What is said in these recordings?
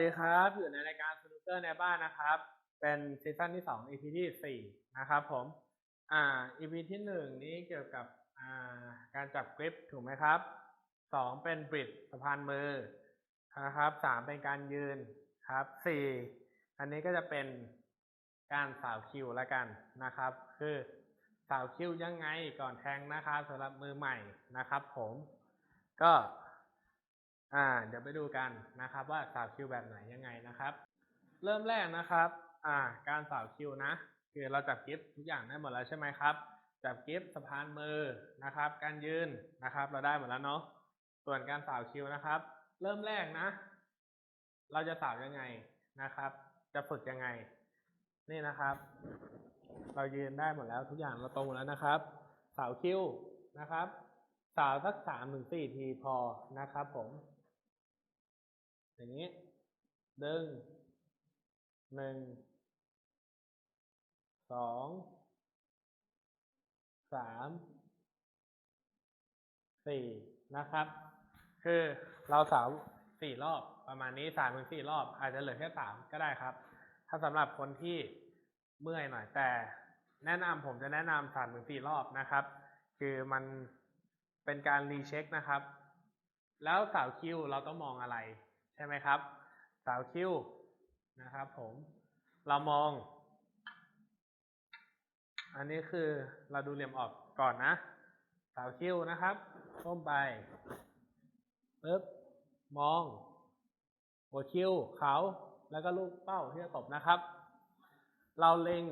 ดีครับ อยู่ในรายการสนุกเกอร์ในบ้านนะครับ เป็นซีซั่นที่สอง EP ที่สี่นะครับผม อ่า EP ที่หนึ่งนี้เกี่ยวกับอ่าการจับกริปถูกไหมครับสองเป็นบริดสะพานมือนะครับสามเป็นการยืนครับสี่อันนี้ก็จะเป็นการสาวคิวแล้วกันนะครับ คือสาวคิวยังไงก่อนแทงนะครับสำหรับมือใหม่นะครับ ผม ก็ อ่า เดี๋ยวไปดูกันนะครับว่าสาวคิวแบบไหนยังไงนะครับ เริ่มแรกนะครับ อ่า การสาวคิวนะ คือเราจับกิฟทุกอย่างได้หมดแล้วใช่ไหมครับ จับกิฟสะพานมือนะครับ การยืนนะครับ เราได้หมดแล้วเนาะ ส่วนการสาวคิวนะครับ เริ่มแรกนะ เราจะสาวยังไงนะครับ จะฝึกยังไง นี่นะครับ เรายืนได้หมดแล้วทุกอย่างเราตรงแล้วนะครับ สาวคิวนะครับสาวสักสามถึงสี่ทีพอนะครับผม อย่างนี้ดึงหนึ่งสองสามสี่นะครับ คือเราสาวสี่รอบประมาณนี้สามถึงสี่รอบ อาจจะเหลือแค่สามก็ได้ครับ ถ้าสำหรับคนที่เมื่อยหน่อยแต่แนะนำผมจะแนะนำสามถึงสี่รอบนะครับ คือมันเป็นการรีเช็คนะครับ แล้วสาวคิวเราต้องมองอะไร ใช่ไหมครับ สาวคิวนะครับผม เรามอง อันนี้คือเราดูเหลี่ยมออกก่อนนะ สาวคิวนะครับก้มไปปึ๊บมอง หัวคิวเขาแล้วก็ลูกเป้าที่จะตบนะครับ เราเล็ง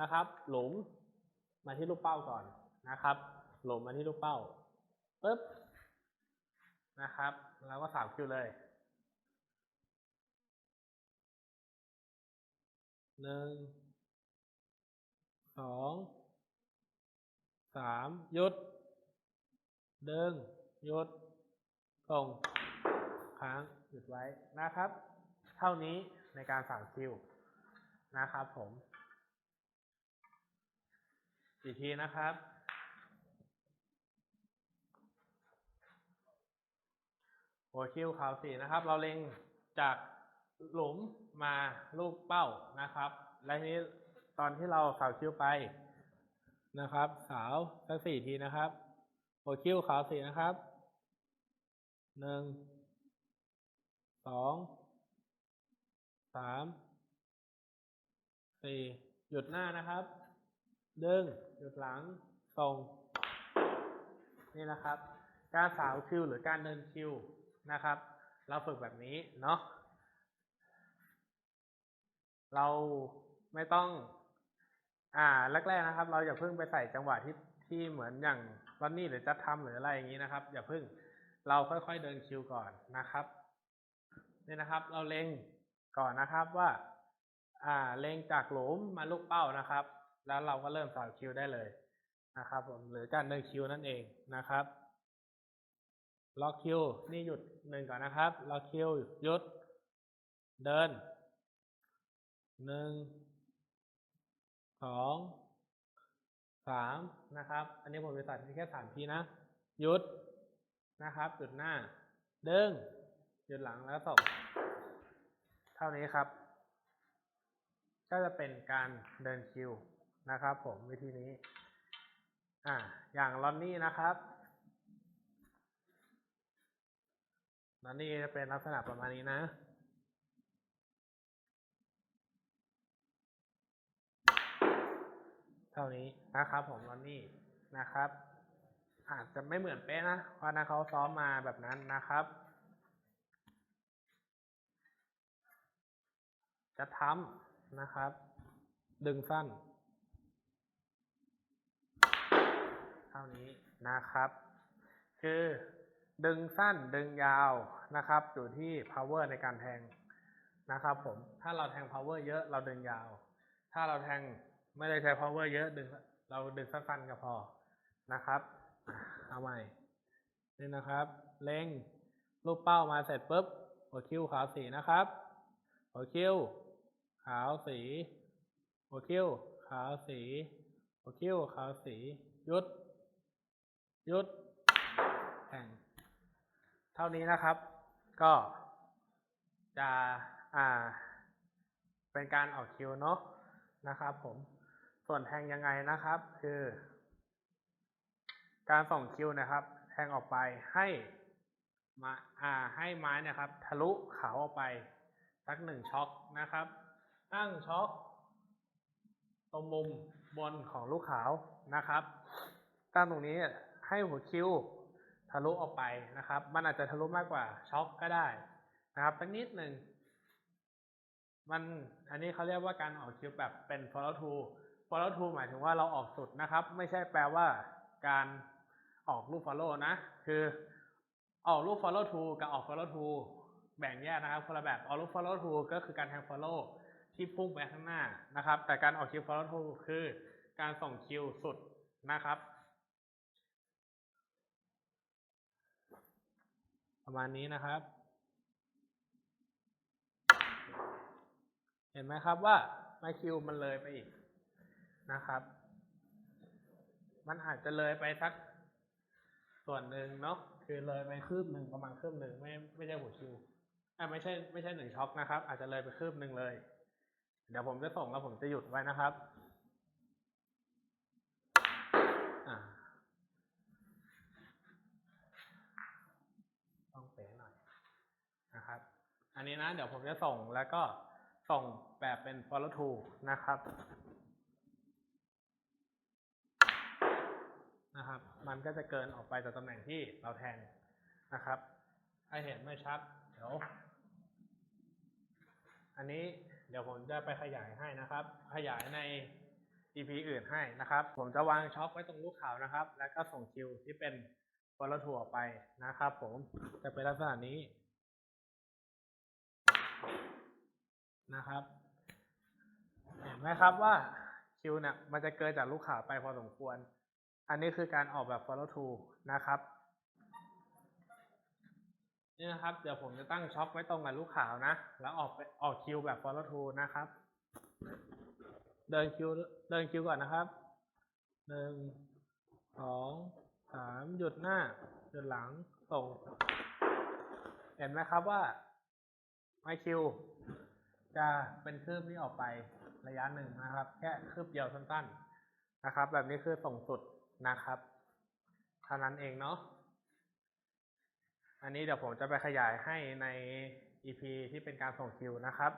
นะครับ หลุมมาที่ลูกเป้าก่อนนะครับ หลุมมาที่ลูกเป้าปึ๊บนะครับ แล้วก็สาวคิวเลย หนึ่งสองสามหยุด ดึงหยุดส่งค้างหยุดไว้นะครับ เท่านี้ในการสั่งคิวนะครับผมอีกทีนะครับหัวคิวขาวสีนะครับ เราเล็งจาก หลุมมาลูกเป้านะครับ และทีนี้ตอนที่เราสาวคิ้วไปนะครับ สาวสักสี่ทีนะครับหัวคิวขาวสี่นะครับหนึ่งสองสามสี่หยุดหน้านะครับ ดึง หยุดหลังส่งนี่นะครับ การสาวคิวหรือการเดินคิวนะครับ เราฝึกแบบนี้เนาะ เราไม่ต้อง อ่าแรกๆนะครับ เราอย่าเพิ่งไปใส่จังหวะที่ที่เหมือนอย่างรอนนี่หรือจัดทำหรืออะไรอย่างนี้นะครับ อย่าเพิ่งเราค่อยๆเดินคิวก่อนนะครับนี่นะครับ เราเล็งก่อนนะครับว่า อ่าเล็งจากหลุมมาลูกเป้านะครับ แล้วเราก็เริ่มสาวคิวได้เลยนะครับ ผมหรือการเดินคิวนั่นเองนะครับล็อกคิวนี่หยุดหนึ่งก่อนนะครับล็อกคิวหยุด เดิน หนึ่งสองสามนะครับ อันนี้ผมจะตัดแค่สามทีนะ หยุดนะครับหยุดหน้า เดึงหยุดหลังแล้วส่งเท่านี้ครับ ก็จะเป็นการเดินคิวนะครับ ผมวิธีนี้ อ่า อย่างลอนนี่นะครับลอนนี่จะเป็นลักษณะประมาณนี้นะ เท่านี้นะครับผมลอนนี่นะครับ อาจจะไม่เหมือนเป๊ะนะเพราะนะเขาซ้อมมาแบบนั้นนะครับ จะทำนะครับ ดึงสั้น เท่านี้นะครับ คือดึงสั้นดึงยาวนะครับ อยู่ที่ power ในการแทงนะครับผม ถ้าเราแทง power เยอะเราดึงยาว ถ้าเราแทง ไม่ได้ใช้ power เยอะดึงเราดึงสั้นๆก็พอนะครับ เอาใหม่ นี่นะครับ เล็งลูกเป้ามาเสร็จปุ๊บหัวคิ้วขาวสีนะครับหัวคิ้วขาวสีหัวคิ้วขาวสีหัวคิ้วขาวสีหยุดหยุดแข่งเท่านี้นะครับ ก็จะอ่า เป็นการออกคิวเนาะนะครับผม ส่วนแทงยังไงนะครับ คือ การส่งคิวนะครับ แทงออกไปให้มาอ่าให้ไม้นะครับ ทะลุเขาออกไปสักหนึ่งช็อคนะครับ ตั้งช็อคตรงมุมบนของลูกขาวนะครับ ตั้งตรงนี้ให้หัวคิวทะลุออกไปนะครับ มันอาจจะทะลุมากกว่าช็อคก็ได้นะครับสักนิดหนึ่งมันอันนี้เขาเรียกว่าการออกคิวแบบเป็น follow through follow to หมายถึงว่าเราออกสุดนะครับ ไม่ใช่แปลว่าการออกรูป follow นะ คือออกรูป follow to กับออก follow to แบ่งแยกนะครับคนละแบบออกรูป follow to ก็คือการแทง follow ที่พุ่งไปข้างหน้านะครับ แต่การออกคิว follow to คือการส่งคิวสุดนะครับประมาณนี้นะครับ เห็นไหมครับว่าไมคิวมันเลยไปอีก นะครับ มันอาจจะเลยไปสักส่วนหนึ่งเนาะคือเลยไปคืบหนึ่งประมาณคืบหนึ่งไม่ไม่ใช่หัวคิวอ่าไม่ใช่ไม่ใช่หนึ่งช็อคนะครับ อาจจะเลยไปคืบหนึ่งเลย เดี๋ยวผมจะส่งแล้วผมจะหยุดไว้นะครับต้องเป๊ะหน่อยนะครับ อันนี้นะ เดี๋ยวผมจะส่งแล้วก็ส่งแบบเป็น follow through นะครับ นะครับ มันก็จะเกินออกไปจากตำแหน่งที่เราแทงนะครับถ้เห็นไม่ชัด เดี๋ยว อันนี้เดี๋ยวผมจะไปขยายให้นะครับ ขยายใน EP อื่นให้นะครับ ผมจะวางช็อคไว้ตรงลูกขาวนะครับ แล้วก็ส่งคิวที่เป็น follow through ออกไปนะครับ ผมจะเป็นลักษณะนี้นะครับ เห็นไหมครับว่าคิวเนี่ยมันจะเกินจากลูกขาวไปพอสมควร อันนี้คือการออกแบบ follow to นะครับนี่นะครับ เดี๋ยวผมจะตั้งช็อคไว้ตรงกับลูกขาวนะ แล้วออกไปออกคิวแบบ follow to นะครับ เดินคิวเดินคิวก่อนนะครับหนึ่งสองสามหยุดหน้า หยุดหลังส่ง เห็นไหมครับว่าไมคิวจะเป็นคืบนี้ออกไประยะหนึ่งนะครับ แค่คืบเดียวสั้นๆนะครับ แบบนี้คือส่งสุด นะครับเท่านั้นเองเนาะอันนี้เดี๋ยวผมจะไปขยายให้ใน EP ที่เป็นการส่งคิวนะครับ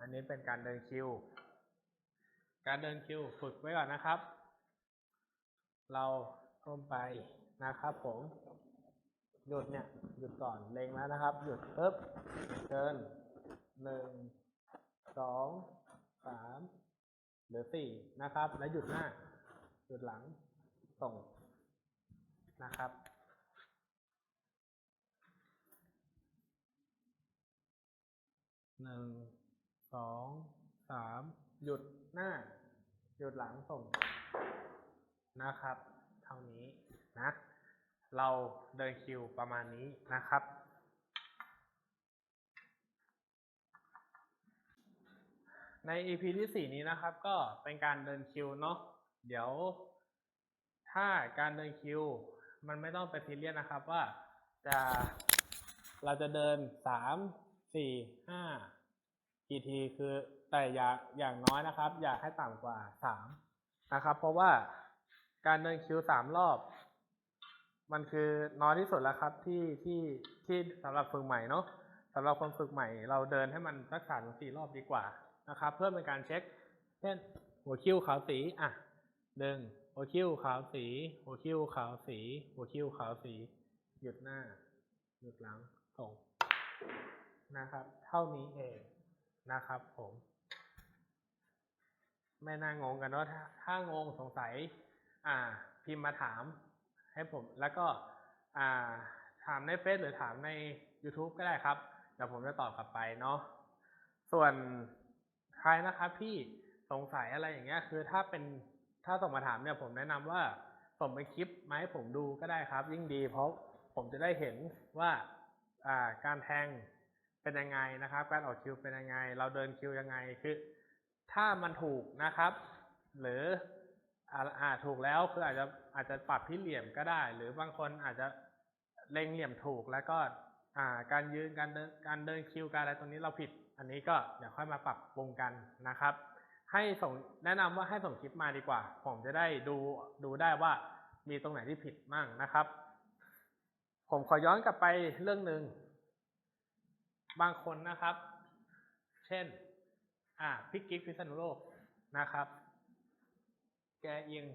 อันนี้เป็นการเดินคิว การเดินคิวฝึกไว้ก่อนนะครับ เราก้มไปนะครับผม หยุดเนี่ย หยุดก่อนเล็งแล้วนะครับ หยุดปึ๊บเดินหนึ่งสองสามหรือสี่นะครับ แล้วหยุดหน้า หยุดหลัง ส่งนะครับ หนึ่ง สอง สาม หยุดหน้า หยุดหลังส่งนะครับ เท่านี้นะ เราเดินคิวประมาณนี้นะครับใน EP ที่สี่นี้นะครับ ก็เป็นการเดินคิวเนาะเดี๋ยว ถ้าการเดินคิว มันไม่ต้องไปซีเรียสนะครับว่าจะเราจะเดินสามสี่ห้ากี่ทีคือแต่อย่าอย่างน้อยนะครับ อย่าให้ต่ำกว่าสามนะครับ เพราะว่าการเดินคิวสามรอบ มันคือน้อยที่สุดแล้วครับที่ที่ที่สำหรับฝึกใหม่เนาะสำหรับคนฝึกใหม่ เราเดินให้มันสักสามสี่รอบดีกว่านะครับ เพื่อเป็นการเช็ค เช่นหัวคิ้วขาวสีอะดึง หัวคิ้วขาวสี หัวคิ้วขาวสี หัวคิ้วขาวสี หยุดหน้า หยุดหลังส่งนะครับ เท่านี้เองนะครับ ผม ไม่น่างงกันว่าถ้าถ้างงสงสัย อ่า พิมพ์มาถาม ให้ผม แล้วก็ อ่า ถามในเฟซหรือถามใน YouTube ก็ได้ครับ เดี๋ยวผมจะตอบกลับไปเนาะส่วนใครนะครับที่สงสัยอะไรอย่างเงี้ย คือถ้าเป็น ถ้าส่งมาถามเนี่ยผมแนะนำว่าส่งเป็นคลิปมาให้ผมดูก็ได้ครับ ยิ่งดี เพราะผมจะได้เห็นว่าอ่าการแทงเป็นยังไงนะครับ การออกคิวเป็นยังไง เราเดินคิวยังไงคือถ้ามันถูกนะครับ หรืออ่าอ่าถูกแล้วคืออาจจะอาจจะปรับที่เหลี่ยมก็ได้ หรือบางคนอาจจะเล็งเหลี่ยมถูกแล้วก็อ่าการยืนการเดินการเดินคิวการอะไรตรงนี้เราผิด อันนี้ก็เดี๋ยวค่อยมาปรับปรุงกันนะครับ ให้ส่งแนะนำว่าให้ส่งคลิปมาดีกว่า ผมจะได้ดูดูได้ว่ามีตรงไหนที่ผิดมั่งนะครับ ผมขอย้อนกลับไปเรื่องหนึ่งบางคนนะครับ เช่น อ่าพี่กิ๊กพิษณุโลกนะครับ แกเอียง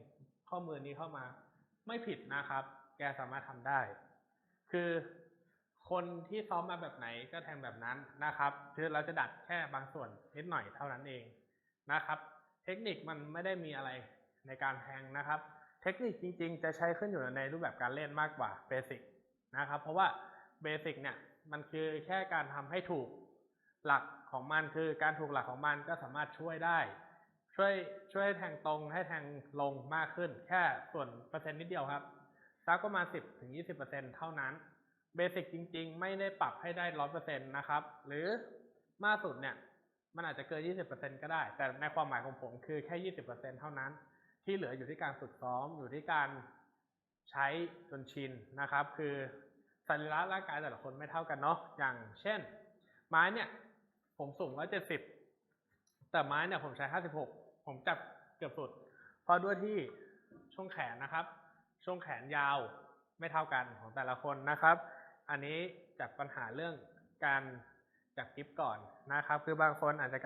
ข้อมือนี้เข้ามา ไม่ผิดนะครับ แกสามารถทำได้ คือคนที่ซ้อมมาแบบไหนก็แทงแบบนั้นนะครับ คือเราจะดัดแค่บางส่วนนิดหน่อยเท่านั้นเอง นะครับ เทคนิคมันไม่ได้มีอะไรในการแทงนะครับ เทคนิคจริง ๆ จะใช้ขึ้นอยู่ในรูปแบบการเล่นมากกว่าเบสิกนะครับ เพราะว่าเบสิกเนี่ยมันคือแค่การทำให้ถูกหลักของมันคือการถูกหลักของมันก็สามารถช่วยได้ ช่วยช่วยให้แทงตรงให้แทงลงมากขึ้น แค่ส่วนเปอร์เซ็นต์นิดเดียวครับสักประมาณ 10ถึง20%เท่านั้นเบสิกจริง ๆ ไม่ได้ปรับให้ได้ร้อยเปอร์เซ็นต์นะครับ หรือมากสุดเนี่ย มันอาจจะเกิน 20%ก็ได้ แต่ในความหมายของผมคือแค่ 20%เท่านั้น ที่เหลืออยู่ที่การฝึกซ้อมอยู่ที่การใช้จนชินนะครับ คือสรีระร่างกายแต่ละคนไม่เท่ากันเนาะอย่างเช่น ไม้เนี่ยผมสูง170แต่ไม้เนี่ยผมใช้56ผมจับเกือบสุด เพราะด้วยที่ช่วงแขนนะครับ ช่วงแขนยาวไม่เท่ากันของแต่ละคนนะครับ อันนี้จากปัญหาเรื่องการ จับกิฟก่อนนะครับ คือบางคนอาจจะ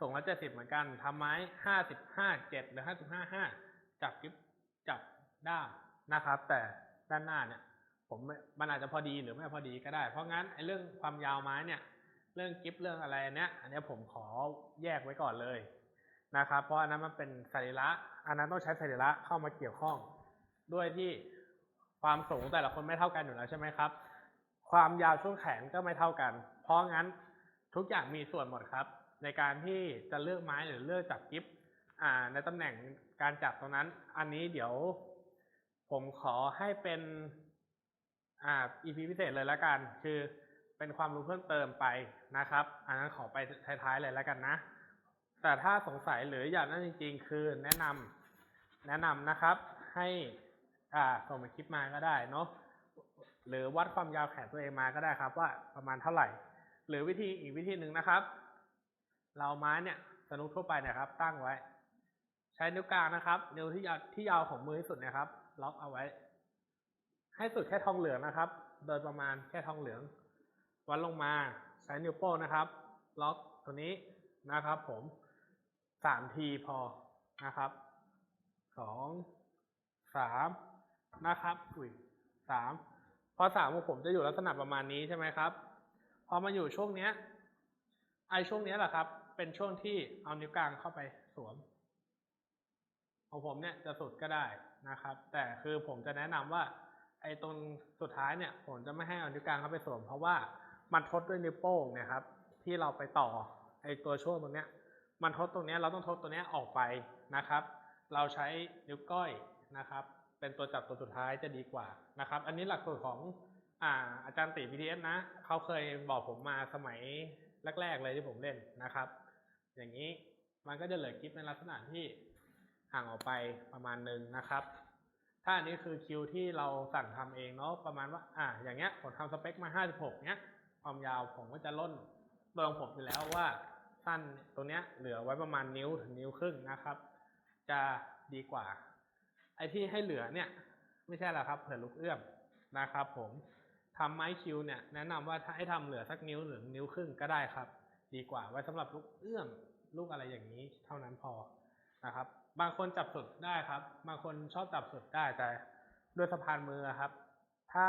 ส่งร้อยเจ็ดสิบเหมือนกันทำไม้ห้าสิบห้าเจ็ดหรือห้าสิบห้าห้าจับกิฟจับได้นะครับ แต่ด้านหน้าเนี่ยผมมันอาจจะพอดีหรือไม่พอดีก็ได้ เพราะงั้นไอ้เรื่องความยาวไม้เนี่ย เรื่องกิฟเรื่องอะไรเนี้ยอันนี้ผมขอแยกไว้ก่อนเลยนะครับ เพราะอันนั้นมันเป็นสรีระอันนั้นต้องใช้สรีระเข้ามาเกี่ยวข้อง ด้วยที่ความสูงแต่ละคนไม่เท่ากันอยู่แล้วใช่ไหมครับ ความยาวช่วงแขนก็ไม่เท่ากัน เพราะงั้นทุกอย่างมีส่วนหมดครับ ในการที่จะเลือกไม้หรือเลือกจับกิฟอ่าในตำแหน่งการจับตรงนั้น อันนี้เดี๋ยวผมขอให้เป็นอ่า EP พิเศษเลยล้วกัน คือเป็นความรู้เพิ่มเติมไปนะครับ อันนั้นขอไปท้ายๆเลยล้วกันนะ แต่ถ้าสงสัยหรืออยากนั่นจริง ๆ คือแนะนำแนะนำนะครับ ให้อ่าส่งเป็นคลิปมาก็ได้เนาะ หรือวัดความยาวแขนตัวเองมาก็ได้ครับว่าประมาณเท่าไหร่ หรือวิธีอีกวิธีหนึ่งนะครับ เราไม้เนี่ยสนุกทั่วไปนี่ยครับ ตั้งไว้ ใช้นิ้วกลางนะครับ นิ้วที่ยาวที่ยาวของมือที่สุดนะครับ ล็อกเอาไว้ ให้สุดแค่ทองเหลืองนะครับ โดยประมาณแค่ทองเหลือง วัดลงมาใช้นิ้วโป้งนะครับ ล็อกตัวนี้นะครับ ผมสามทีพอนะครับสองสามนะครับอุ้ยสาม พอสามของผมจะอยู่ลักษณะประมาณนี้ใช่ไหมครับ พอมาอยู่ช่วงเนี้ย ไอช่วงเนี้ยแหละครับ เป็นช่วงที่เอานิ้วกลางเข้าไปสวมของผมเนี่ยจะสุดก็ได้นะครับ แต่คือผมจะแนะนำว่า ไอตรงสุดท้ายเนี่ยผมจะไม่ให้เอานิ้วกลางเข้าไปสวม เพราะว่ามันทดด้วยนิ้วโป้งเนะครับ ที่เราไปต่อไอตัวช่วงตรงเนี้ย มันทดตรงเนี้ยเราต้องทดตัวเนี้ยออกไปนะครับ เราใช้นิ้วก้อยนะครับ เป็นตัวจับตัวสุดท้ายจะดีกว่านะครับ อันนี้หลักสูตรของอ่าอาจารย์ตี BTS นะ เขาเคยบอกผมมาสมัยแรก ๆ เลยที่ผมเล่นนะครับ อย่างนี้มันก็จะเหลือคลิปในลักษณะที่ห่างออกไปประมาณหนึ่งนะครับ ถ้าอันนี้คือคิวที่เราสั่งทำเองเนาะประมาณว่า อ่า อย่างเงี้ยผมทำสเปคมา 56 เนี้ย ความยาวผมก็จะล่นโดยของผมอยู่แล้วว่าสั้นตรงเนี้ยเหลือไว้ประมาณนิ้วถึงนิ้วครึ่งนะครับ จะดีกว่า อ้ที่ให้เหลือเนี่ย ไม่ใช่หรอกครับเผื่อลูกเอื้อมนะครับ ผมทำไม้คิวเนี่ย แนะนำว่าถ้าให้ทำเหลือสักนิ้วหรือนิ้วครึ่งก็ได้ครับ ดีกว่าไว้สำหรับลูกเอื้อมลูกอะไรอย่างนี้เท่านั้นพอนะครับ บางคนจับสุดได้ครับ บางคนชอบจับสุดได้แต่ด้วยสะพานมือครับ ถ้า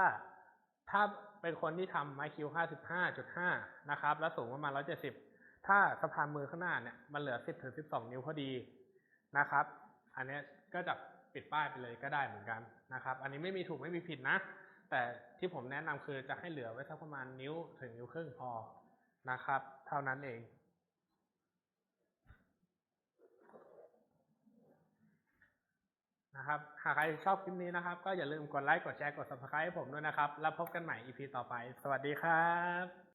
ถ้าเป็นคนที่ทำไม้คิว55.5นะครับ แล้วสูงประมาณ170ถ้าสะพานมือข้างหน้าเนี่ยมันเหลือ10ถึง12นิ้วพอดีนะครับ อันนี้ก็จะ ปิดป้ายไปเลยก็ได้เหมือนกันนะครับ อันนี้ไม่มีถูกไม่มีผิดนะ แต่ที่ผมแนะนำคือจะให้เหลือไว้สักประมาณนิ้วถึงนิ้วครึ่งพอนะครับ เท่านั้นเองนะครับ หากใครชอบคลิปนี้นะครับ ก็อย่าลืมกดไลค์ กดแชร์ กด subscribe ให้ผมด้วยนะครับ แล้วพบกันใหม่ EP ต่อไป สวัสดีครับ